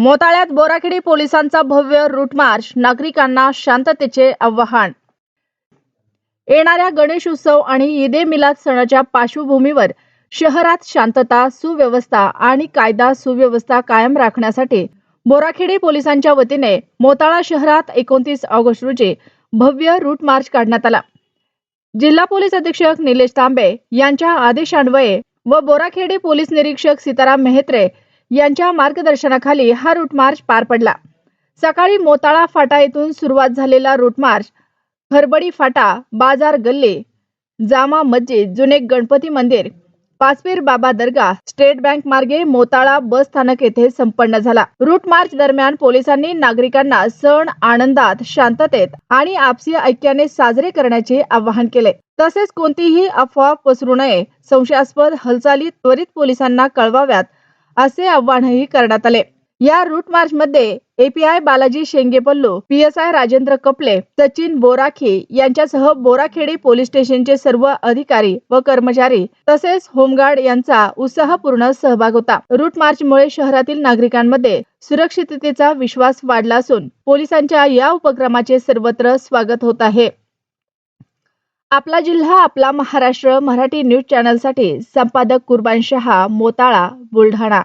मोताळ्यात बोराखेडी पोलिसांचा भव्य route march. नागरिकांना शांततेचे आवाहन. येणाऱ्या गणेश उत्सव आणि ईद ए मिलाद सणाच्या पार्श्वभूमीवर शहरात शांतता सुव्यवस्था आणि कायदा सुव्यवस्था कायम राखण्यासाठी बोराखेडी पोलिसांच्या वतीने मोताळा शहरात एकोणतीस ऑगस्ट रोजी भव्य रूट मार्च काढण्यात आला. जिल्हा पोलीस अधीक्षक निलेश तांबे यांच्या आदेशान्वये व बोराखेडी पोलीस निरीक्षक सीताराम मेहत्रे यांच्या मार्गदर्शनाखाली हा रूट मार्च पार पडला. सकाळी मोताळा फाटा येथून सुरुवात झालेला रूट मार्च खरबडी फाटा बाजार गल्ले जामा मस्जिद जुने गणपती मंदिर पाचपीर बाबा दर्गा स्टेट बँक मार्गे मोताळा बस स्थानक येथे संपन्न झाला. रूट मार्च दरम्यान पोलिसांनी नागरिकांना सण आनंदात शांततेत आणि आपसी ऐक्याने साजरे करण्याचे आवाहन केले. तसेच कोणतीही अफवा पसरू नये संशयास्पद हालचाली त्वरित पोलिसांना कळवाव्यात असे आवाहनही करण्यात आले. या रूट मार्च मध्ये एपीआय बालाजी शेंगेपल्लू पीएसआय राजेंद्र कपले सचिन बोराखे यांच्यासह बोराखेडी पोलीस स्टेशनचे सर्व अधिकारी व कर्मचारी तसेच होमगार्ड यांचा उत्साहपूर्ण सहभाग होता. रूट मार्चमुळे शहरातील नागरिकांमध्ये सुरक्षिततेचा विश्वास वाढला असून पोलिसांच्या या उपक्रमाचे सर्वत्र स्वागत होत आहे. आपला जिल्हा आपला महाराष्ट्र मराठी न्यूज चॅनलसाठी संपादक कुर्बान शहा मोताळा बुलढाणा.